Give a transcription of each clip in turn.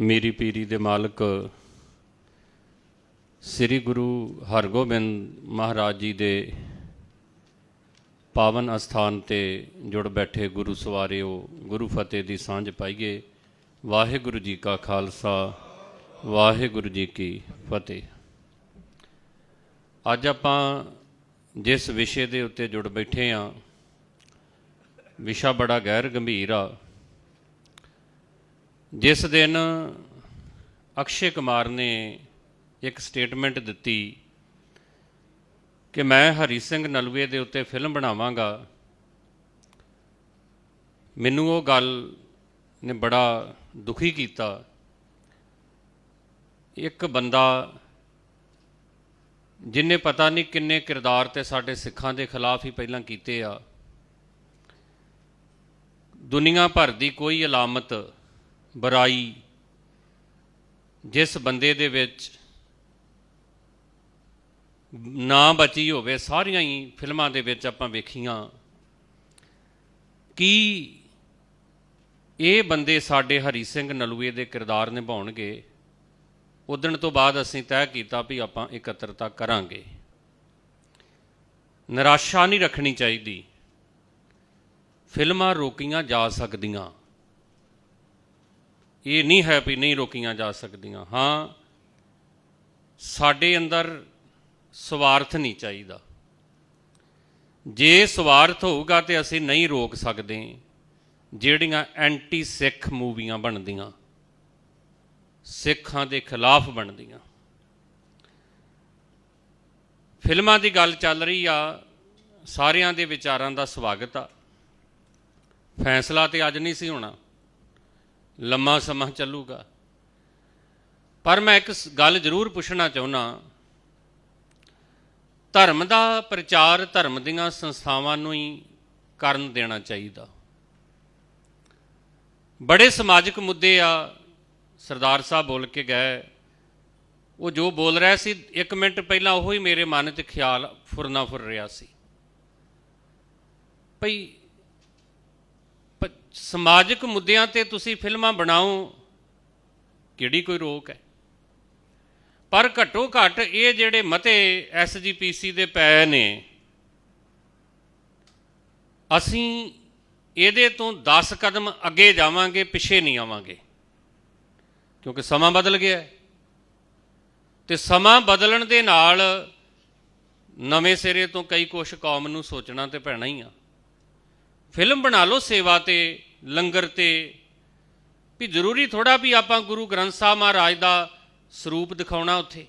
ਮੇਰੀ ਪੀਰੀ ਦੇ ਮਾਲਕ ਸ੍ਰੀ ਗੁਰੂ ਹਰਗੋਬਿੰਦ ਮਹਾਰਾਜ ਜੀ ਦੇ ਪਾਵਨ ਅਸਥਾਨ ਤੇ ਜੁੜ ਬੈਠੇ ਗੁਰੂ ਸਵਾਰਿਓ ਗੁਰੂ ਫਤਿਹ ਦੀ ਸਾਂਝ ਪਾਈਏ। ਵਾਹਿਗੁਰੂ ਜੀ ਕਾ ਖਾਲਸਾ, ਵਾਹਿਗੁਰੂ ਜੀ ਕੀ ਫਤਿਹ। ਅੱਜ ਆਪਾਂ ਜਿਸ ਵਿਸ਼ੇ ਦੇ ਉੱਤੇ ਜੁੜ ਬੈਠੇ ਆ, ਵਿਸ਼ਾ ਬੜਾ ਗਹਿਰ ਗੰਭੀਰ ਆ। ਜਿਸ ਦਿਨ ਅਕਸ਼ੇ ਕੁਮਾਰ ਨੇ ਇੱਕ ਸਟੇਟਮੈਂਟ ਦਿੱਤੀ ਕਿ ਮੈਂ ਹਰੀ ਸਿੰਘ ਨਲਵੇ ਦੇ ਉੱਤੇ ਫਿਲਮ ਬਣਾਵਾਂਗਾ, ਮੈਨੂੰ ਉਹ ਗੱਲ ਨੇ ਬੜਾ ਦੁਖੀ ਕੀਤਾ। ਇੱਕ ਬੰਦਾ ਜਿਨੇ ਪਤਾ ਨਹੀਂ ਕਿੰਨੇ ਕਿਰਦਾਰ ਤੇ ਸਾਡੇ ਸਿੱਖਾਂ ਦੇ ਖਿਲਾਫ ਹੀ ਪਹਿਲਾਂ ਕੀਤੇ ਆ। ਦੁਨੀਆ ਭਰ ਦੀ ਕੋਈ ਅਲਾਮਤ ਬੁਰਾਈ, ਜਿਸ ਬੰਦੇ ਦੇ ਵਿੱਚ ਨਾ ਬਚੀ ਹੋਵੇ, ਸਾਰੀਆਂ ਹੀ ਫਿਲਮਾਂ ਦੇ ਵਿੱਚ ਆਪਾਂ ਵੇਖੀਆਂ। ਕਿ ਇਹ ਬੰਦੇ ਸਾਡੇ ਹਰੀ ਸਿੰਘ ਨਲੂਏ ਦੇ ਕਿਰਦਾਰ ਨਿਭਾਉਣਗੇ? ਉਦਣ ਤੋਂ ਬਾਅਦ ਅਸੀਂ ਤੈਅ ਕੀਤਾ ਵੀ ਆਪਾਂ ਇਕੱਤਰਤਾ ਕਰਾਂਗੇ। ਨਿਰਾਸ਼ਾ ਨਹੀਂ ਰੱਖਣੀ ਚਾਹੀਦੀ। ਫਿਲਮਾਂ ਰੋਕੀਆਂ ਜਾ ਸਕਦੀਆਂ। ਇਹ ਨਹੀਂ ਹੈ ਵੀ ਨਹੀਂ ਰੋਕੀਆਂ ਜਾ ਸਕਦੀਆਂ। ਹਾਂ, ਸਾਡੇ ਅੰਦਰ ਸਵਾਰਥ ਨਹੀਂ ਚਾਹੀਦਾ। ਜੇ ਸਵਾਰਥ ਹੋਊਗਾ ਤੇ ਅਸੀਂ ਨਹੀਂ ਰੋਕ ਸਕਦੇ, ਜਿਹੜੀਆਂ ਐਂਟੀ ਸਿੱਖ ਮੂਵੀਆਂ ਬਣਦੀਆਂ, ਸਿੱਖਾਂ ਦੇ ਖਿਲਾਫ ਬਣਦੀਆਂ। ਫਿਲਮਾਂ ਦੀ ਗੱਲ ਚੱਲ ਰਹੀ ਆ, ਸਾਰਿਆਂ ਦੇ ਵਿਚਾਰਾਂ ਦਾ ਸਵਾਗਤ ਆ। ਫੈਸਲਾ ਤੇ ਅੱਜ ਨਹੀਂ ਸੀ ਹੋਣਾ। ਲੰਮਾ ਸਮਾਂ ਚੱਲੂਗਾ। ਪਰ ਮੈਂ ਇੱਕ ਗੱਲ ਜ਼ਰੂਰ ਪੁੱਛਣਾ ਚਾਹੁੰਦਾ ਧਰਮ ਦਾ ਪ੍ਰਚਾਰ ਧਰਮ ਦੀਆਂ ਸੰਸਥਾਵਾਂ ਨੂੰ ਹੀ ਕਰਨ ਦੇਣਾ ਚਾਹੀਦਾ। ਬੜੇ ਸਮਾਜਿਕ ਮੁੱਦੇ ਆ, ਸਰਦਾਰ ਸਾਹਿਬ ਬੋਲ ਕੇ ਗਏ। ਉਹ ਜੋ ਬੋਲ ਰਿਹਾ ਸੀ, ਇੱਕ ਮਿੰਟ ਪਹਿਲਾਂ ਉਹ ਹੀ ਮੇਰੇ ਮਨ 'ਚ ਖਿਆਲ ਫੁਰਨਾ ਫੁਰ ਰਿਹਾ ਸੀ। ਭਈ ਸਮਾਜਿਕ ਮੁੱਦਿਆਂ ਤੇ ਤੁਸੀਂ ਫਿਲਮਾਂ ਬਣਾਓ, ਕਿਹੜੀ ਕੋਈ ਰੋਕ ਹੈ? ਪਰ ਘੱਟੋ ਘੱਟ ਇਹ ਜਿਹੜੇ ਮਤੇ ਐਸਜੀਪੀਸੀ ਦੇ ਪਏ ਨੇ, ਅਸੀਂ ਇਹਦੇ ਤੋਂ 10 ਕਦਮ ਅੱਗੇ ਜਾਵਾਂਗੇ, ਪਿੱਛੇ ਨਹੀਂ ਆਵਾਂਗੇ। ਕਿਉਂਕਿ ਸਮਾਂ ਬਦਲ ਗਿਆ ਹੈ। ਤੇ ਸਮਾਂ ਬਦਲਣ ਦੇ ਨਾਲ ਨਵੇਂ ਸਿਰੇ ਤੋਂ ਕਈ ਕੁਛ ਕੌਮ ਨੂੰ ਸੋਚਣਾ ਤੇ ਪੈਣਾ ਹੀ ਆ। ਫਿਲਮ ਬਣਾ ਲਓ ਸੇਵਾ ਤੇ, ਲੰਗਰ ਤੇ। ਵੀ ਜ਼ਰੂਰੀ ਥੋੜਾ ਵੀ ਆਪਾਂ ਗੁਰੂ ਗ੍ਰੰਥ ਸਾਹਿਬ ਮਹਾਰਾਜ ਦਾ ਸਰੂਪ ਦਿਖਾਉਣਾ ਉੱਥੇ।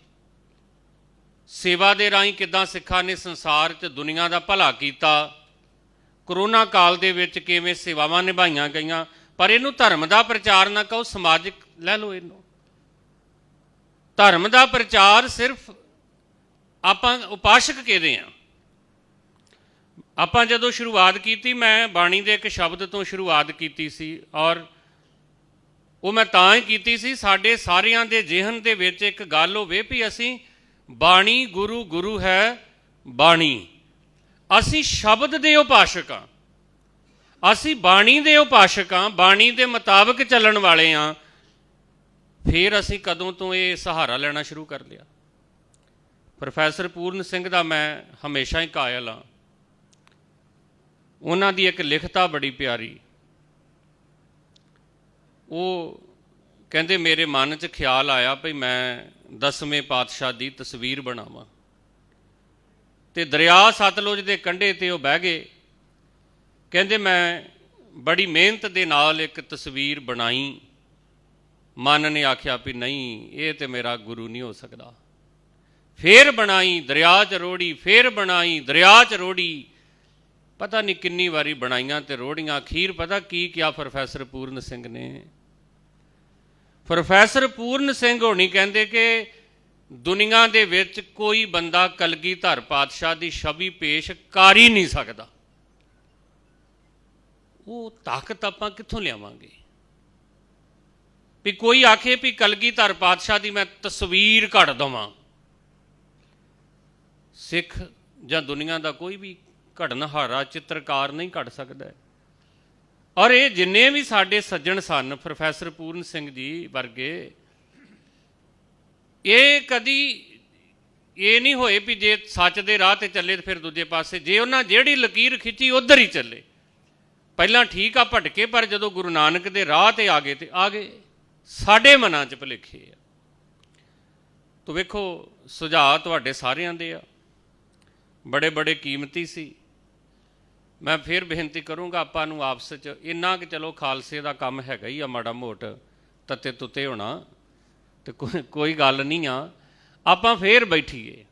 ਸੇਵਾ ਦੇ ਰਾਹੀਂ ਕਿਦਾਂ ਸਿੱਖਾਂ ਨੇ ਸੰਸਾਰ 'ਚ ਦੁਨੀਆ ਦਾ ਭਲਾ ਕੀਤਾ। ਕਰੋਨਾ ਕਾਲ ਦੇ ਵਿੱਚ ਕਿਵੇਂ ਸੇਵਾਵਾਂ ਨਿਭਾਈਆਂ ਗਈਆਂ, ਪਰ ਇਹਨੂੰ ਧਰਮ ਦਾ ਪ੍ਰਚਾਰ ਨਾ ਕਹੋ, ਸਮਾਜਿਕ ਲੈ ਲਓ ਇਹਨੂੰ। ਧਰਮ ਦਾ ਪ੍ਰਚਾਰ ਸਿਰਫ ਆਪਾਂ ਉਪਾਸ਼ਕ ਕਿਹਦੇ ਆ? ਆਪਾਂ ਜਦੋਂ ਸ਼ੁਰੂਆਤ ਕੀਤੀ, ਮੈਂ ਬਾਣੀ ਦੇ ਇੱਕ ਸ਼ਬਦ ਤੋਂ ਸ਼ੁਰੂਆਤ ਕੀਤੀ ਸੀ ਔਰ ਉਹ ਮੈਂ ਤਾਂ ਹੀ ਕੀਤੀ ਸੀ, ਸਾਡੇ ਸਾਰਿਆਂ ਦੇ ਜਿਹਨ ਦੇ ਵਿੱਚ ਇੱਕ ਗੱਲ ਹੋਵੇ ਵੀ ਅਸੀਂ ਬਾਣੀ ਗੁਰੂ ਗੁਰੂ ਹੈ ਬਾਣੀ। ਅਸੀਂ ਸ਼ਬਦ ਦੇ ਉਪਾਸ਼ਕ ਹਾਂ। ਅਸੀਂ ਬਾਣੀ ਦੇ ਉਪਾਸ਼ਕ ਹਾਂ, ਬਾਣੀ ਦੇ ਮੁਤਾਬਕ ਚੱਲਣ ਵਾਲੇ ਹਾਂ। ਫਿਰ ਅਸੀਂ ਕਦੋਂ ਤੋਂ ਇਹ ਸਹਾਰਾ ਲੈਣਾ ਸ਼ੁਰੂ ਕਰ ਲਿਆ। ਪ੍ਰੋਫੈਸਰ ਪੂਰਨ ਸਿੰਘ ਦਾ ਮੈਂ ਹਮੇਸ਼ਾ ਹੀ ਕਾਇਲ ਹਾਂ। ਉਹਨਾਂ ਦੀ ਇੱਕ ਲਿਖਤਾ ਬੜੀ ਪਿਆਰੀ। ਉਹ ਕਹਿੰਦੇ, ਮੇਰੇ ਮਨ 'ਚ ਖਿਆਲ ਆਇਆ ਭਈ ਮੈਂ ਦਸਵੇਂ ਪਾਤਸ਼ਾਹ ਦੀ ਤਸਵੀਰ ਬਣਾਵਾਂ। ਤੇ ਦਰਿਆ ਸਤਲੁਜ ਦੇ ਕੰਢੇ ਤੇ ਉਹ ਬਹਿ ਗਏ। ਕਹਿੰਦੇ, ਮੈਂ ਬੜੀ ਮਿਹਨਤ ਦੇ ਨਾਲ ਇੱਕ ਤਸਵੀਰ ਬਣਾਈ। ਮਨ ਨੇ ਆਖਿਆ ਵੀ ਨਹੀਂ, ਇਹ ਤੇ ਮੇਰਾ ਗੁਰੂ ਨਹੀਂ ਹੋ ਸਕਦਾ। ਫੇਰ ਬਣਾਈ ਦਰਿਆ 'ਚ ਰੋੜੀ, ਫੇਰ ਬਣਾਈ ਦਰਿਆ 'ਚ ਰੋੜੀ। ਪਤਾ ਨਹੀਂ ਕਿੰਨੀ ਵਾਰੀ ਬਣਾਈਆਂ ਤੇ ਰੋੜੀਆਂ, ਅਖੀਰ ਪਤਾ ਕੀ ਕਿਹਾ ਪ੍ਰੋਫੈਸਰ ਪੂਰਨ ਸਿੰਘ ਨੇ? ਪ੍ਰੋਫੈਸਰ ਪੂਰਨ ਸਿੰਘ ਹੋਣੀ ਕਹਿੰਦੇ ਕਿ ਦੁਨੀਆ ਦੇ ਵਿੱਚ ਕੋਈ ਬੰਦਾ ਕਲਗੀਧਰ ਪਾਤਸ਼ਾਹ ਦੀ ਛਵੀ ਪੇਸ਼ ਕਰ ਹੀ ਨਹੀਂ ਸਕਦਾ। ਉਹ ਤਾਕਤ ਆਪਾਂ ਕਿੱਥੋਂ ਲਿਆਵਾਂਗੇ? ਵੀ ਕੋਈ ਆਖੇ ਵੀ ਕਲਗੀਧਰ ਪਾਤਸ਼ਾਹ ਦੀ ਮੈਂ ਤਸਵੀਰ ਘੜ ਦਵਾਂ। ਸਿੱਖ ਜਾਂ ਦੁਨੀਆ ਦਾ ਕੋਈ ਵੀ ਘੜਨਹਾਰਾ ਚਿੱਤਰਕਾਰ ਨਹੀਂ ਘੜ ਸਕਦਾ ਔਰ ਇਹ ਜਿੰਨੇ ਵੀ ਸਾਡੇ ਸੱਜਣ ਸਨ, ਪ੍ਰੋਫੈਸਰ ਪੂਰਨ ਸਿੰਘ ਜੀ ਵਰਗੇ, ਇਹ ਕਦੀ ਇਹ ਨਹੀਂ ਹੋਏ ਵੀ ਜੇ ਸੱਚ ਦੇ ਰਾਹ ਤੇ ਚੱਲੇ ਤੇ ਫਿਰ ਦੂਜੇ ਪਾਸੇ, ਜੇ ਉਹਨਾਂ ਜਿਹੜੀ ਲਕੀਰ ਖਿੱਚੀ ਉਧਰ ਹੀ ਚੱਲੇ। ਪਹਿਲਾਂ ਠੀਕ ਆ ਭਟਕੇ, ਪਰ ਜਦੋਂ ਗੁਰੂ ਨਾਨਕ ਦੇ ਰਾਹ ਤੇ ਆ ਗਏ ਤੇ ਆ ਗਏ। ਸਾਡੇ ਮਨਾਂ 'ਚ ਭੁਲੇਖੇ ਆ। ਤੋ ਵੇਖੋ, ਸੁਝਾਅ ਤੁਹਾਡੇ ਸਾਰਿਆਂ ਦੇ ਆ। ਬੜੇ ਬੜੇ ਕੀਮਤੀ ਸੀ। ਮੈਂ ਫਿਰ ਬੇਨਤੀ ਕਰੂੰਗਾ ਆਪਾਂ ਨੂੰ ਆਪਸ 'ਚ ਇੰਨਾ ਕਿ ਚਲੋ ਖਾਲਸੇ ਦਾ ਕੰਮ ਹੈਗਾ ਹੀ ਆ ਮਾੜਾ ਮੋਟ, ਤੱਤੇ ਤੁੱਤੇ ਹੋਣਾ, ਤੇ ਕੋਈ- ਗੱਲ ਨਹੀਂ ਆ। ਆਪਾਂ ਫੇਰ ਬੈਠੀਏ।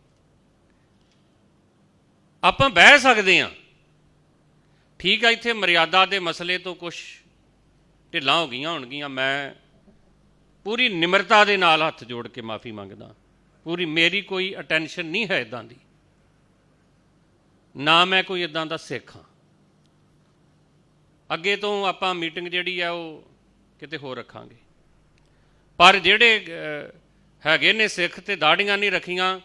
ਆਪਾਂ ਬਹਿ ਸਕਦੇ ਆ। ਠੀਕ ਆ, ਇੱਥੇ ਮਰਿਆਦਾ ਦੇ ਮਸਲੇ ਤੋਂ ਕੁਝ ਢਿੱਲਾਂ ਹੋ ਗਈਆਂ ਹੋਣਗੀਆਂ, ਮੈਂ ਪੂਰੀ ਨਿਮਰਤਾ ਦੇ ਨਾਲ ਹੱਥ ਜੋੜ ਕੇ ਮਾਫੀ ਮੰਗਦਾ। ਪੂਰੀ ਮੇਰੀ ਕੋਈ ਅਟੈਂਸ਼ਨ ਨਹੀਂ ਹੈ ਇਦਾਂ ਦੀ। ਨਾ ਮੈਂ ਕੋਈ ਇਦਾਂ ਦਾ ਸਿੱਖ ਹਾਂ। ਅੱਗੇ ਤੋਂ ਆਪਾਂ ਮੀਟਿੰਗ ਜਿਹੜੀ ਆ ਉਹ ਕਿਤੇ ਹੋਰ ਰੱਖਾਂਗੇ। ਪਰ ਜਿਹੜੇ ਹੈਗੇ ਨੇ ਸਿੱਖ ਤੇ ਦਾੜੀਆਂ ਨਹੀਂ ਰੱਖੀਆਂ,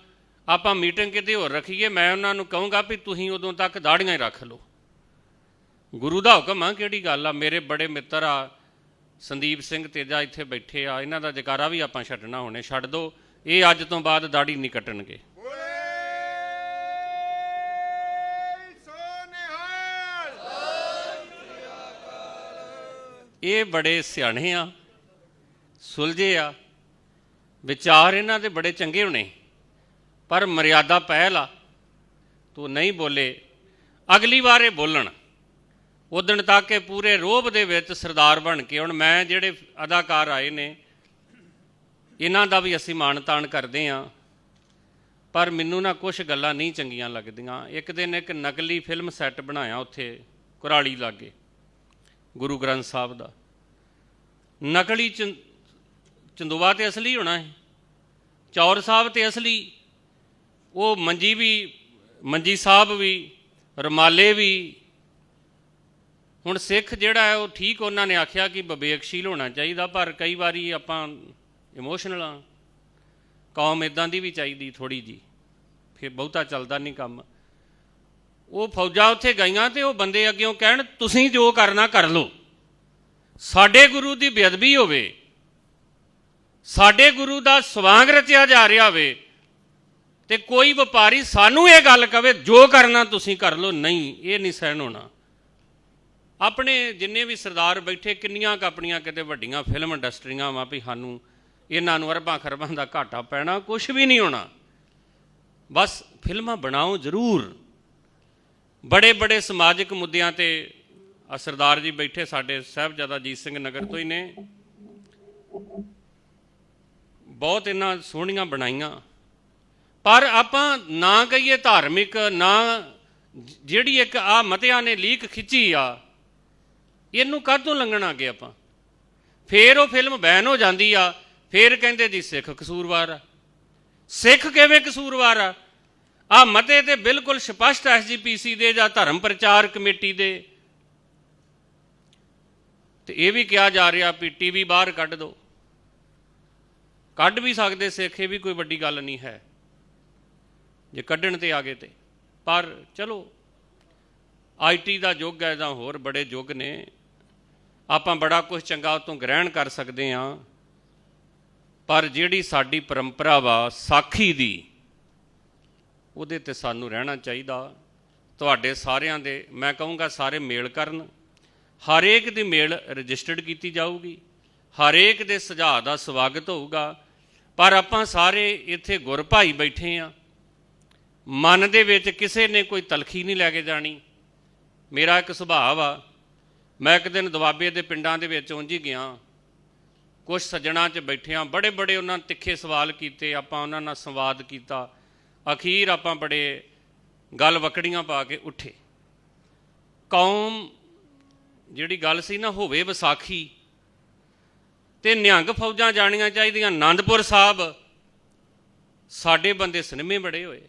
ਆਪਾਂ ਮੀਟਿੰਗ ਕਿਤੇ ਹੋਰ ਰੱਖੀਏ, ਮੈਂ ਉਹਨਾਂ ਨੂੰ ਕਹੂੰਗਾ ਵੀ ਤੁਸੀਂ ਉਦੋਂ ਤੱਕ ਦਾੜੀਆਂ ਹੀ ਰੱਖ ਲਓ। ਗੁਰੂ ਦਾ ਹੁਕਮ ਆ ਕਿਹੜੀ ਗੱਲ ਆ? ਮੇਰੇ ਬੜੇ ਮਿੱਤਰ ਆ, ਸੰਦੀਪ ਸਿੰਘ ਤੇਜਾ ਇੱਥੇ ਬੈਠੇ ਆ, ਇਹਨਾਂ ਦਾ ਜਕਾਰਾ ਵੀ ਆਪਾਂ ਛੱਡਣਾ ਹੁਣੇ, ਛੱਡ ਦੋ। ਇਹ ਅੱਜ ਤੋਂ ਬਾਅਦ ਦਾੜੀ ਨਹੀਂ ਕੱਟਣਗੇ। ਇਹ ਬੜੇ ਸਿਆਣੇ ਆ, ਸੁਲਝੇ ਆ, ਵਿਚਾਰ ਇਹਨਾਂ ਦੇ ਬੜੇ ਚੰਗੇ ਹੋਣੇ, ਪਰ ਮਰਿਆਦਾ ਪਹਿਲ ਆ, ਤੂੰ ਨਹੀਂ ਬੋਲੇ, ਅਗਲੀ ਵਾਰ ਇਹ ਬੋਲਣ। ਉਦਣ ਤੱਕ ਇਹ ਪੂਰੇ ਰੋਬ ਦੇ ਵਿੱਚ ਸਰਦਾਰ ਬਣ ਕੇ, ਹੁਣ ਮੈਂ ਜਿਹੜੇ ਅਦਾਕਾਰ ਆਏ ਨੇ, ਇਹਨਾਂ ਦਾ ਵੀ ਅਸੀਂ ਮਾਣ ਤਾਣ ਕਰਦੇ ਆ ਪਰ ਮੈਨੂੰ ਨਾ ਕੁਝ ਗੱਲਾਂ ਨਹੀਂ ਚੰਗੀਆਂ ਲੱਗਦੀਆਂ। ਇੱਕ ਦਿਨ ਇੱਕ ਨਕਲੀ ਫਿਲਮ ਸੈੱਟ ਬਣਾਇਆ ਉੱਥੇ, ਕੁਰਾਲੀ ਲਾਗੇ। ਗੁਰੂ ਗ੍ਰੰਥ ਸਾਹਿਬ ਦਾ। ਨਕਲੀ ਚੰ- ਚੰਦੋਵਾ ਤੇ ਅਸਲੀ ਹੋਣਾ ਹੈ ਚੌਰ ਸਾਹਿਬ ਤੇ ਅਸਲੀ, ਉਹ ਮੰਜੀ ਵੀ, ਮੰਜੀ ਸਾਹਿਬ ਵੀ, ਰਮਾਲੇ ਵੀ। ਹੁਣ ਸਿੱਖ ਜਿਹੜਾ ਹੈ, ਉਹ ਠੀਕ ਉਹਨਾਂ ਨੇ ਆਖਿਆ ਕਿ ਵਿਵੇਕਸ਼ੀਲ ਹੋਣਾ ਚਾਹੀਦਾ, ਪਰ ਕਈ ਵਾਰੀ ਆਪਾਂ ਇਮੋਸ਼ਨਲ ਆ ਕੌਮ ਇਦਾਂ ਦੀ ਵੀ ਚਾਹੀਦੀ ਥੋੜੀ ਜੀ ਫਿਰ ਬਹੁਤਾ ਚੱਲਦਾ ਨਹੀਂ ਕੰਮ। ਉਹ ਫੌਜਾਂ ਉੱਥੇ ਗਈਆਂ ਤੇ ਉਹ ਬੰਦੇ ਅੱਗਿਓਂ ਕਹਿਣ, ਤੁਸੀਂ ਜੋ ਕਰਨਾ ਕਰ ਲਓ। ਸਾਡੇ ਗੁਰੂ ਦੀ ਬੇਅਦਬੀ ਹੋਵੇ, ਸਾਡੇ ਗੁਰੂ ਦਾ ਸਵਾਂਗ ਰਚਿਆ ਜਾ ਰਿਹਾ ਹੋਵੇ ਤੇ ਕੋਈ ਵਪਾਰੀ ਸਾਨੂੰ ਇਹ ਗੱਲ ਕਵੇ, ਜੋ ਕਰਨਾ ਤੁਸੀਂ ਕਰ ਲਓ, ਨਹੀਂ, ਇਹ ਨਹੀਂ ਸਹਿਣ ਹੋਣਾ। ਆਪਣੇ ਜਿੰਨੇ ਵੀ ਸਰਦਾਰ ਬੈਠੇ, ਕਿੰਨੀਆਂ ਕੁ ਆਪਣੀਆਂ ਕਿਤੇ ਵੱਡੀਆਂ ਫਿਲਮ ਇੰਡਸਟਰੀਆਂ ਵਾ ਵੀ ਸਾਨੂੰ ਇਹਨਾਂ ਨੂੰ ਅਰਬਾਂ ਖਰਬਾਂ ਦਾ ਘਾਟਾ ਪੈਣਾ ਕੁਝ ਵੀ ਨਹੀਂ ਹੋਣਾ। ਬਸ ਫਿਲਮਾਂ ਬਣਾਓ ਜ਼ਰੂਰ। ਬੜੇ ਬੜੇ ਸਮਾਜਿਕ ਮੁੱਦਿਆਂ ਤੇ ਆ ਸਰਦਾਰ ਜੀ ਬੈਠੇ ਸਾਡੇ ਸਾਹਿਬਜ਼ਾਦਾ ਅਜੀਤ ਸਿੰਘ ਨਗਰ ਤੋਂ ਹੀ ਨੇ। ਬਹੁਤ ਇਹਨਾਂ ਸੋਹਣੀਆਂ ਬਣਾਈਆਂ। ਪਰ ਆਪਾਂ ਨਾ ਕਹੀਏ ਧਾਰਮਿਕ, ਨਾ ਜਿਹੜੀ ਇੱਕ ਆ ਮਤਿਆਂ ਨੇ ਲੀਕ ਖਿੱਚੀ ਆ, ਇਹਨੂੰ ਕਾਹਤੋਂ ਲੰਘਣਾ ਅੱਗੇ ਆਪਾਂ? ਫੇਰ ਉਹ ਫਿਲਮ ਬੈਨ ਹੋ ਜਾਂਦੀ ਆ, ਫੇਰ ਕਹਿੰਦੇ ਜੀ ਸਿੱਖ ਕਸੂਰਵਾਰ ਆ। ਸਿੱਖ ਕਿਵੇਂ ਕਸੂਰਵਾਰ ਆ? ਆ ਮਤੇ ਤੇ ਬਿਲਕੁਲ ਸਪਸ਼ਟ ਐਸਜੀਪੀਸੀ ਦੇ ਜਾਂ ਧਰਮ ਪ੍ਰਚਾਰ ਕਮੇਟੀ ਦੇ। ਤੇ ਇਹ ਵੀ ਕਿਹਾ ਜਾ ਰਿਹਾ ਵੀ ਟੀਵੀ ਬਾਹਰ ਕੱਢ ਦਿਓ ਕੱਢ ਵੀ ਸਕਦੇ ਸਿੱਖ, ਇਹ ਵੀ ਕੋਈ ਵੱਡੀ ਗੱਲ ਨਹੀਂ ਹੈ। ਜੇ ਕੱਢਣ ਤੇ ਆ ਗਏ ਤੇ। ਪਰ ਚਲੋ ਆਈਟੀ ਦਾ ਯੁੱਗ ਹੈ ਜਾਂ ਹੋਰ ਬੜੇ ਯੁੱਗ ਨੇ। ਆਪਾਂ ਬੜਾ ਕੁਝ ਚੰਗਾ ਤੋਂ ਗ੍ਰਹਿਣ ਕਰ ਸਕਦੇ ਹਾਂ। ਪਰ ਜਿਹੜੀ ਸਾਡੀ ਪਰੰਪਰਾ ਵਾ, ਸਾਖੀ ਦੀ ਉਹਦੇ ਤੇ ਸਾਨੂੰ ਰਹਿਣਾ ਚਾਹੀਦਾ। ਤੁਹਾਡੇ ਸਾਰਿਆਂ ਦੇ, ਮੈਂ ਕਹੂੰਗਾ ਸਾਰੇ ਮੇਲ ਕਰਨ। ਹਰੇਕ ਦੀ ਮੇਲ ਰਜਿਸਟਰਡ ਕੀਤੀ ਜਾਊਗੀ। ਹਰੇਕ ਦੇ ਸੁਝਾਅ ਦਾ ਸਵਾਗਤ ਹੋਊਗਾ। ਪਰ ਆਪਾਂ ਸਾਰੇ ਇੱਥੇ ਗੁਰ ਭਾਈ ਬੈਠੇ ਆ। ਮਨ ਦੇ ਵਿੱਚ ਕਿਸੇ ਨੇ ਕੋਈ ਤਲਖੀ ਨਹੀਂ ਲੈ ਕੇ ਜਾਣੀ। ਮੇਰਾ ਇੱਕ ਸੁਭਾਅ ਆ। ਮੈਂ ਇੱਕ ਦਿਨ ਦੁਆਬੇ ਦੇ ਪਿੰਡਾਂ ਦੇ ਵਿੱਚ ਉਂਝ ਹੀ ਗਿਆ। ਕੁਝ ਸੱਜਣਾ 'ਚ ਬੈਠਿਆਂ ਬੜੇ ਬੜੇ ਉਹਨਾਂ ਤਿੱਖੇ ਸਵਾਲ ਕੀਤੇ, ਆਪਾਂ ਉਹਨਾਂ ਨਾਲ ਸੰਵਾਦ ਕੀਤਾ। ਅਖੀਰ ਆਪਾਂ ਬੜੇ ਗੱਲ ਵਕੜੀਆਂ ਪਾ ਕੇ ਉੱਠੇ। ਕੌਮ ਜਿਹੜੀ ਗੱਲ ਸੀ ਨਾ ਹੋਵੇ ਵਿਸਾਖੀ, ਤੇ ਨਿਹੰਗ ਫੌਜਾਂ ਜਾਣੀਆਂ ਚਾਹੀਦੀਆਂ। ਆਨੰਦਪੁਰ ਸਾਹਿਬ, ਸਾਡੇ ਬੰਦੇ ਸਿਨੇਮੇ ਬੜੇ ਹੋਏ,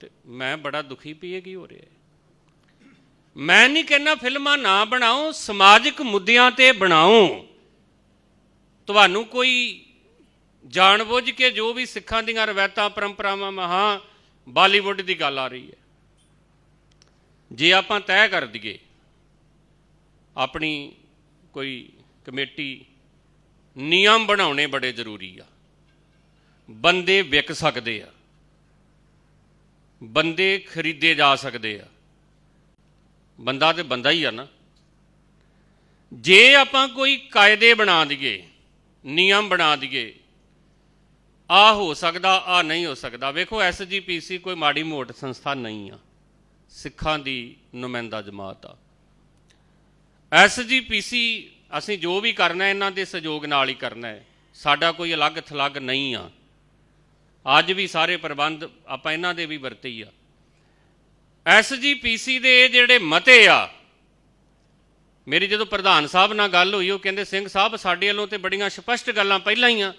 ਤੇ ਮੈਂ ਬੜਾ ਦੁਖੀ ਵੀ ਕੀ ਹੋ ਰਿਹਾ ਮੈਂ ਨਹੀਂ ਕਹਿੰਦਾ ਫਿਲਮਾਂ ਨਾ ਬਣਾਓ ਸਮਾਜਿਕ ਮੁੱਦਿਆਂ ਤੇ ਬਣਾਓ ਤੁਹਾਨੂੰ ਕੋਈ ਜਾਣਬੁੱਝ ਕੇ ਜੋ ਵੀ ਸਿੱਖਾਂ ਦੀਆਂ ਰਵਾਇਤਾਂ, ਪਰੰਪਰਾਵਾਂ ਮਹਾ ਬਾਲੀਵੁੱਡ ਦੀ ਗੱਲ ਆ ਰਹੀ ਹੈ। ਜੇ ਆਪਾਂ ਤੈਅ ਕਰ ਦਈਏ, ਆਪਣੀ ਕੋਈ ਕਮੇਟੀ ਨਿਯਮ ਬਣਾਉਣੇ ਬੜੇ ਜ਼ਰੂਰੀ ਆ। ਬੰਦੇ ਵਿਕ ਸਕਦੇ ਆ। ਬੰਦੇ ਖਰੀਦੇ ਜਾ ਸਕਦੇ ਆ। ਬੰਦਾ ਤੇ ਬੰਦਾ ਹੀ ਆ ਨਾ। ਜੇ ਆਪਾਂ ਕੋਈ ਕਾਇਦੇ ਬਣਾ ਦਈਏ, ਨਿਯਮ ਬਣਾ ਦਈਏ ਆ ਹੋ ਸਕਦਾ, ਆ ਨਹੀਂ ਹੋ ਸਕਦਾ। ਵੇਖੋ ਐਸਜੀਪੀਸੀ ਕੋਈ ਮਾੜੀ ਮੋਟ ਸੰਸਥਾ ਨਹੀਂ ਆ। ਸਿੱਖਾਂ ਦੀ ਨੁਮਾਇੰਦਾ ਜਮਾਤ ਆ। ਐਸਜੀਪੀਸੀ ਅਸੀਂ ਜੋ ਵੀ ਕਰਨਾ, ਇਹਨਾਂ ਦੇ ਸਹਿਯੋਗ ਨਾਲ ਹੀ ਕਰਨਾ ਹੈ। ਸਾਡਾ ਕੋਈ ਅਲੱਗ ਥਲੱਗ ਨਹੀਂ ਆ। ਅੱਜ ਵੀ ਸਾਰੇ ਪ੍ਰਬੰਧ ਆਪਾਂ ਇਹਨਾਂ ਦੇ ਵੀ ਵਰਤੇ ਹੀ ਆ। ਐਸਜੀਪੀਸੀ ਦੇ ਜਿਹੜੇ ਮਤੇ ਆ, ਮੇਰੀ ਜਦੋਂ ਪ੍ਰਧਾਨ ਸਾਹਿਬ ਨਾਲ ਗੱਲ ਹੋਈ, ਉਹ ਕਹਿੰਦੇ, ਸਿੰਘ ਸਾਹਿਬ, ਸਾਡੇ ਵੱਲੋਂ ਤੇ ਬੜੀਆਂ ਸਪਸ਼ਟ ਗੱਲਾਂ ਪਹਿਲਾਂ ਹੀ ਆ।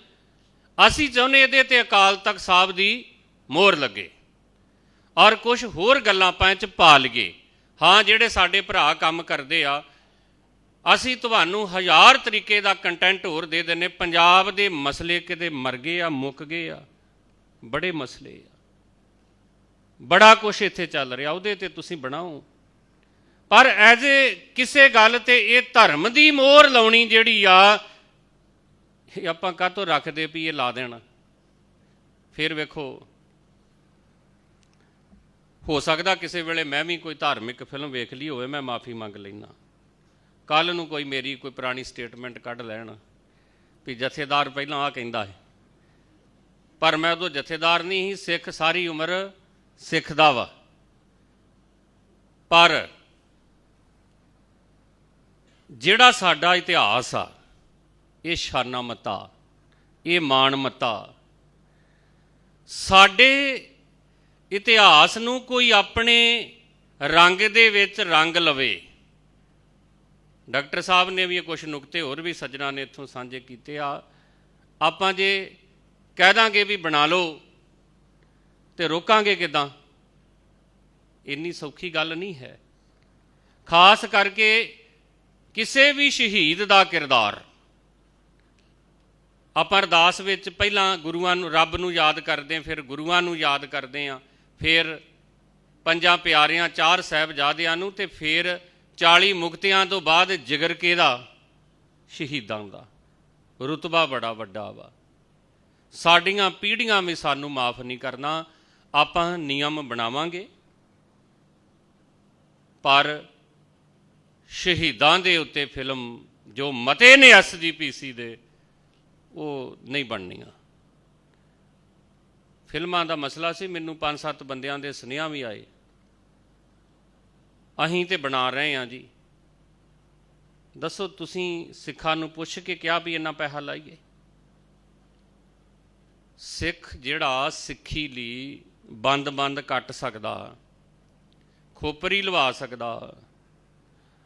ਅਸੀਂ ਚਾਹੁੰਦੇ ਇਹਦੇ ਤੇ ਅਕਾਲ ਤਖਤ ਸਾਹਿਬ ਦੀ ਮੋਹਰ ਲੱਗੇ ਔਰ ਕੁਝ ਹੋਰ ਗੱਲਾਂ ਆਪਾਂ ਚ ਪਾ ਲਈਏ। ਹਾਂ, ਜਿਹੜੇ ਸਾਡੇ ਭਰਾ ਕੰਮ ਕਰਦੇ ਆ, ਅਸੀਂ ਤੁਹਾਨੂੰ ਹਜ਼ਾਰ ਤਰੀਕੇ ਦਾ ਕੰਟੈਂਟ ਹੋਰ ਦੇ ਦਿੰਨੇ ਪੰਜਾਬ ਦੇ ਮਸਲੇ ਕਿਤੇ ਮਰ ਗਏ ਆ, ਮੁੱਕ ਗਏ ਆ, ਬੜੇ ਮਸਲੇ ਆ। ਬੜਾ ਕੁਝ ਇੱਥੇ ਚੱਲ ਰਿਹਾ, ਉਹਦੇ ਤੇ ਤੁਸੀਂ ਬਣਾਓ। ਪਰ ਐਜ਼ ਏ ਕਿਸੇ ਗੱਲ ਤੇ ਇਹ ਧਰਮ ਦੀ ਮੋਹਰ ਲਾਉਣੀ ਜਿਹੜੀ ਆ ਇਹ ਆਪਾਂ ਕਾਹਤੋਂ ਰੱਖਦੇ ਵੀ ਇਹ ਲਾ ਦੇਣਾ? ਫਿਰ ਵੇਖੋ। ਹੋ ਸਕਦਾ ਕਿਸੇ ਵੇਲੇ ਮੈਂ ਵੀ ਕੋਈ ਧਾਰਮਿਕ ਫਿਲਮ ਵੇਖ ਲਈ ਹੋਵੇ, ਮੈਂ ਮਾਫੀ ਮੰਗ ਲੈਣਾ ਕੱਲ ਨੂੰ ਕੋਈ ਮੇਰੀ ਕੋਈ ਪੁਰਾਣੀ ਸਟੇਟਮੈਂਟ ਕੱਢ ਲੈਣ ਵੀ ਜਥੇਦਾਰ ਪਹਿਲਾਂ ਆ ਕਹਿੰਦਾ ਹੈ। ਪਰ ਮੈਂ ਉਦੋਂ ਜਥੇਦਾਰ ਨਹੀਂ ਸੀ, ਸਿੱਖ ਸਾਰੀ ਉਮਰ ਸਿੱਖਦਾ ਵਾ। ਪਰ ਜਿਹੜਾ ਸਾਡਾ ਇਤਿਹਾਸ ਆ ਇਹ ਸ਼ਾਨਾ ਮਤਾ, ਇਹ ਮਾਣ ਮਤਾ। ਸਾਡੇ ਇਤਿਹਾਸ ਨੂੰ ਕੋਈ ਆਪਣੇ ਰੰਗ ਦੇ ਵਿੱਚ ਰੰਗ ਲਵੇ। ਡਾਕਟਰ ਸਾਹਿਬ ਨੇ ਵੀ ਇਹ ਕੁਝ ਨੁਕਤੇ ਹੋਰ ਵੀ ਸੱਜਣਾ ਨੇ ਇੱਥੋਂ ਸਾਂਝੇ ਕੀਤੇ ਆ। ਆਪਾਂ ਜੇ ਕਹਿ ਦਾਂਗੇ ਵੀ ਬਣਾ ਲਓ ਤੇ ਰੋਕਾਂਗੇ ਕਿਦਾਂ? ਇੰਨੀ ਸੌਖੀ ਗੱਲ ਨਹੀਂ ਹੈ। ਖਾਸ ਕਰਕੇ ਕਿਸੇ ਵੀ ਸ਼ਹੀਦ ਦਾ ਕਿਰਦਾਰ। ਆਪਾਂ ਅਰਦਾਸ ਵਿੱਚ ਪਹਿਲਾਂ ਗੁਰੂਆਂ ਨੂੰ, ਰੱਬ ਨੂੰ ਯਾਦ ਕਰਦੇ ਹਾਂ, ਫਿਰ ਗੁਰੂਆਂ ਨੂੰ ਯਾਦ ਕਰਦੇ ਹਾਂ, ਫਿਰ ਪੰਜਾਂ ਪਿਆਰਿਆਂ, ਚਾਰ ਸਾਹਿਬਜ਼ਾਦਿਆਂ ਨੂੰ ਤੇ ਫਿਰ 40 ਮੁਕਤਿਆਂ ਤੋਂ ਬਾਅਦ ਜਿਗਰ ਕਿਹਦਾ? ਸ਼ਹੀਦਾਂ ਦਾ। ਰੁਤਬਾ ਬੜਾ ਵੱਡਾ ਵਾ। ਸਾਡੀਆਂ ਪੀੜ੍ਹੀਆਂ ਵੀ ਸਾਨੂੰ ਮਾਫ ਨਹੀਂ ਕਰਨਾ। ਆਪਾਂ ਨਿਯਮ ਬਣਾਵਾਂਗੇ। ਪਰ ਸ਼ਹੀਦਾਂ ਦੇ ਉੱਤੇ ਫਿਲਮ ਜੋ ਮਤੇ ਨੇ ਐਸਜੀਪੀਸੀ ਦੇ ਉਹ ਨਹੀਂ ਬਣਨੀਆਂ। ਫਿਲਮਾਂ ਦਾ ਮਸਲਾ ਸੀ, ਮੈਨੂੰ ਪੰਜ ਸੱਤ ਬੰਦਿਆਂ ਦੇ ਸੁਨੇਹਾ ਵੀ ਆਏ। ਅਸੀਂ ਤੇ ਬਣਾ ਰਹੇ ਹਾਂ ਜੀ। ਦੱਸੋ, ਤੁਸੀਂ ਸਿੱਖਾਂ ਨੂੰ ਪੁੱਛ ਕੇ ਕਿਹਾ ਵੀ ਇੰਨਾ ਪੈਸਾ ਲਾਈਏ? ਸਿੱਖ ਜਿਹੜਾ ਸਿੱਖੀ ਲਈ ਬੰਦ-ਬੰਦ ਕੱਟ ਸਕਦਾ, ਖੋਪਰੀ ਲਵਾ ਸਕਦਾ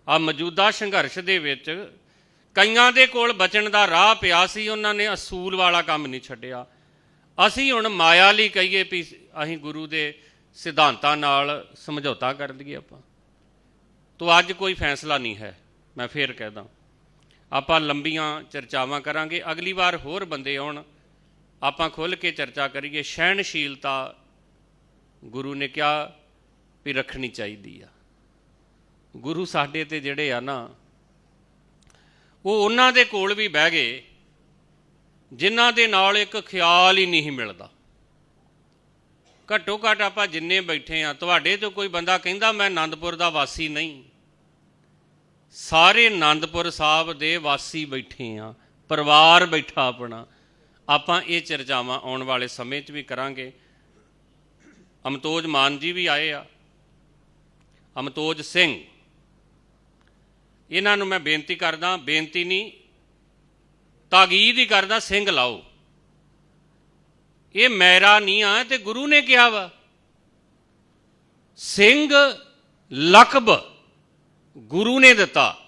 ਆ ਮੌਜੂਦਾ ਸੰਘਰਸ਼ ਦੇ ਵਿੱਚ ਕਈਆਂ ਦੇ ਕੋਲ ਬਚਣ ਦਾ ਰਾਹ ਪਿਆ ਸੀ, ਉਹਨਾਂ ਨੇ ਅਸੂਲ ਵਾਲਾ ਕੰਮ ਨਹੀਂ ਛੱਡਿਆ। ਅਸੀਂ ਹੁਣ ਮਾਇਆ ਲਈ ਕਹੀਏ ਵੀ ਅਸੀਂ ਗੁਰੂ ਦੇ ਸਿਧਾਂਤਾਂ ਨਾਲ ਸਮਝੌਤਾ ਕਰ ਲਈਏ ਆਪਾਂ। ਤੋ ਅੱਜ ਕੋਈ ਫੈਸਲਾ ਨਹੀਂ ਹੈ, ਮੈਂ ਫੇਰ ਕਹਿਦਾ ਆਪਾਂ ਲੰਬੀਆਂ ਚਰਚਾਵਾਂ ਕਰਾਂਗੇ, ਅਗਲੀ ਵਾਰ ਹੋਰ ਬੰਦੇ ਆਉਣ। ਆਪਾਂ ਖੁੱਲ ਕੇ ਚਰਚਾ ਕਰੀਏ, ਸਹਿਣਸ਼ੀਲਤਾ ਗੁਰੂ ਨੇ ਕਿਹਾ ਵੀ ਰੱਖਣੀ ਚਾਹੀਦੀ ਆ। ਗੁਰੂ ਸਾਡੇ ਤੇ ਜਿਹੜੇ ਆ ਨਾ ਉਹ ਉਹਨਾਂ ਦੇ ਕੋਲ ਵੀ ਬਹਿ ਗਏ, ਜਿਨ੍ਹਾਂ ਦੇ ਨਾਲ ਇੱਕ ਖਿਆਲ ਹੀ ਨਹੀਂ ਮਿਲਦਾ। ਘੱਟੋ ਘੱਟ ਆਪਾਂ ਜਿੰਨੇ ਬੈਠੇ ਆ ਤੁਹਾਡੇ ਤੋਂ ਕੋਈ ਬੰਦਾ ਕਹਿੰਦਾ, ਮੈਂ ਆਨੰਦਪੁਰ ਦਾ ਵਾਸੀ ਨਹੀਂ। ਸਾਰੇ ਆਨੰਦਪੁਰ ਸਾਹਿਬ ਦੇ ਵਾਸੀ ਬੈਠੇ ਆ ਪਰਿਵਾਰ ਬੈਠਾ ਆਪਣਾ। ਆਪਾਂ ਇਹ ਚਰਚਾਵਾਂ ਆਉਣ ਵਾਲੇ ਸਮੇਂ 'ਚ ਵੀ ਕਰਾਂਗੇ। ਅਮਤੋਜ ਮਾਨ ਜੀ ਵੀ ਆਏ ਆ। ਅਮਤੋਜ ਸਿੰਘ ਇਹਨਾਂ ਨੂੰ ਮੈਂ ਬੇਨਤੀ ਕਰਦਾ, ਬੇਨਤੀ ਨਹੀਂ, ਤਾਗੀਦ ਹੀ ਕਰਦਾ, ਸਿੰਘ ਲਾਓ। ਇਹ ਮੈਰਾ ਨਹੀਂ ਆ ਤੇ ਗੁਰੂ ਨੇ ਕਿਹਾ ਵਾ। ਸਿੰਘ ਲਕਬ ਗੁਰੂ ਨੇ ਦਿੱਤਾ,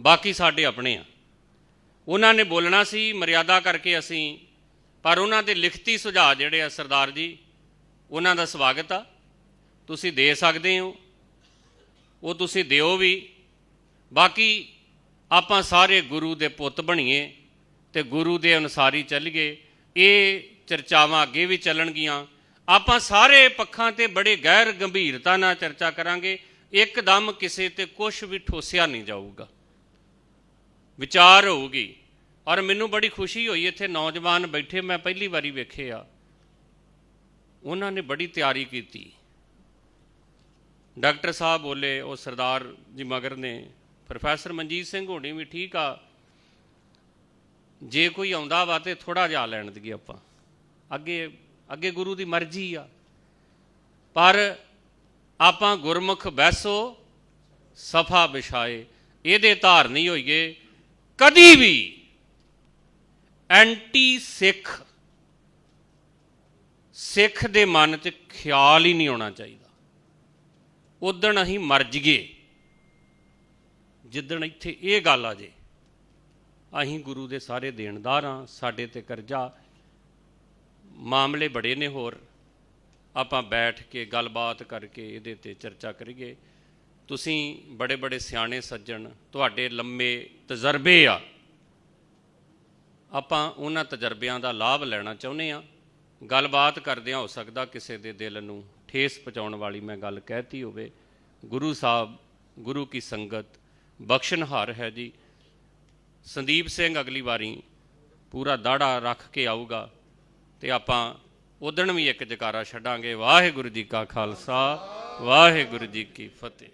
ਬਾਕੀ ਸਾਡੇ ਆਪਣੇ ਆ। ਉਹਨਾਂ ਨੇ ਬੋਲਣਾ ਸੀ, ਮਰਿਆਦਾ ਕਰਕੇ ਅਸੀਂ, ਪਰ ਉਹਨਾਂ ਦੇ ਲਿਖਤੀ ਸੁਝਾਅ ਜਿਹੜੇ ਆ ਸਰਦਾਰ ਜੀ, ਉਹਨਾਂ ਦਾ ਸਵਾਗਤ ਆ। ਤੁਸੀਂ ਦੇ ਸਕਦੇ ਹੋ, ਉਹ ਤੁਸੀਂ ਦਿਓ ਵੀ। ਬਾਕੀ ਆਪਾਂ ਸਾਰੇ ਗੁਰੂ ਦੇ ਪੁੱਤ ਬਣੀਏ ਤੇ ਗੁਰੂ ਦੇ ਅਨੁਸਾਰੀ ਚੱਲੀਏ। ਇਹ ਚਰਚਾਵਾਂ ਅੱਗੇ ਵੀ ਚੱਲਣਗੀਆਂ। ਆਪਾਂ ਸਾਰੇ ਪੱਖਾਂ ਤੇ ਬੜੇ ਗਹਿਰ ਗੰਭੀਰਤਾ ਨਾਲ ਚਰਚਾ ਕਰਾਂਗੇ। ਇੱਕਦਮ ਕਿਸੇ ਤੇ ਕੁਝ ਵੀ ਠੋਸਿਆ ਨਹੀਂ ਜਾਊਗਾ। ਵਿਚਾਰ ਹੋਊਗੀ। ਔਰ ਮੈਨੂੰ ਬੜੀ ਖੁਸ਼ੀ ਹੋਈ ਇੱਥੇ ਨੌਜਵਾਨ ਬੈਠੇ ਮੈਂ ਪਹਿਲੀ ਵਾਰੀ ਵੇਖੇ ਆ ਉਹਨਾਂ ਨੇ ਬੜੀ ਤਿਆਰੀ ਕੀਤੀ। ਡਾਕਟਰ ਸਾਹਿਬ ਬੋਲੇ, ਉਹ ਸਰਦਾਰ ਜੀ ਮਗਰ ਨੇ ਪ੍ਰੋਫੈਸਰ ਮਨਜੀਤ ਸਿੰਘ ਹੋਣੀ ਵੀ ਠੀਕ ਆ। ਜੇ ਕੋਈ ਆਉਂਦਾ ਵਾ ਤੇ ਥੋੜਾ ਜਿਹਾ ਲੈਣ ਦਈਏ ਆਪਾਂ। ਅੱਗੇ ਅੱਗੇ ਗੁਰੂ ਦੀ ਮਰਜ਼ੀ ਆ। ਪਰ ਆਪਾਂ ਗੁਰਮੁਖ ਬੈਸੋ, ਸਫਾ ਵਿਛਾਏ ਇਹਦੇ ਧਾਰਨੀ ਹੋਈਏ। ਕਦੀ ਵੀ ਐਂਟੀ ਸਿੱਖ ਸਿੱਖ ਦੇ ਮਨ 'ਚ ਖਿਆਲ ਹੀ ਨਹੀਂ ਆਉਣਾ ਚਾਹੀਦਾ। ਉਦਣ ਅਸੀਂ ਮਰ ਜੀਏ ਜਿੱਦਣ ਇੱਥੇ ਇਹ ਗੱਲ ਆ ਜੇ, ਅਸੀਂ ਗੁਰੂ ਦੇ ਸਾਰੇ ਦੇਣਦਾਰ ਹਾਂ ਸਾਡੇ ਤੇ ਕਰਜ਼ਾ। ਮਾਮਲੇ ਬੜੇ ਨੇ ਹੋਰ। ਆਪਾਂ ਬੈਠ ਕੇ ਗੱਲਬਾਤ ਕਰਕੇ ਇਹਦੇ ਤੇ ਚਰਚਾ ਕਰੀਏ। ਤੁਸੀਂ ਬੜੇ ਬੜੇ ਸਿਆਣੇ ਸੱਜਣ, ਤੁਹਾਡੇ ਲੰਮੇ ਤਜਰਬੇ ਆ। ਆਪਾਂ ਉਹਨਾਂ ਤਜਰਬਿਆਂ ਦਾ ਲਾਭ ਲੈਣਾ ਚਾਹੁੰਦੇ ਆ। ਗੱਲਬਾਤ ਕਰਦਿਆਂ ਹੋ ਸਕਦਾ ਕਿਸੇ ਦੇ ਦਿਲ ਨੂੰ ਠੇਸ ਪਹੁੰਚਾਉਣ ਵਾਲੀ ਮੈਂ ਗੱਲ ਕਹਿਤੀ ਹੋਵੇ। ਗੁਰੂ ਸਾਹਿਬ, ਗੁਰੂ ਕੀ ਸੰਗਤ ਬਖਸ਼ਣਹਾਰ ਹੈ ਜੀ। ਸੰਦੀਪ ਸਿੰਘ ਅਗਲੀ ਵਾਰੀ ਪੂਰਾ ਦਾੜਾ ਰੱਖ ਕੇ ਆਊਗਾ ਤੇ ਆਪਾਂ ਉਦਣ ਵੀ ਇੱਕ ਜਕਾਰਾ ਛੱਡਾਂਗੇ। ਵਾਹਿਗੁਰੂ ਜੀ ਕਾ ਖਾਲਸਾ, ਵਾਹਿਗੁਰੂ ਜੀ ਕੀ ਫਤਿਹ।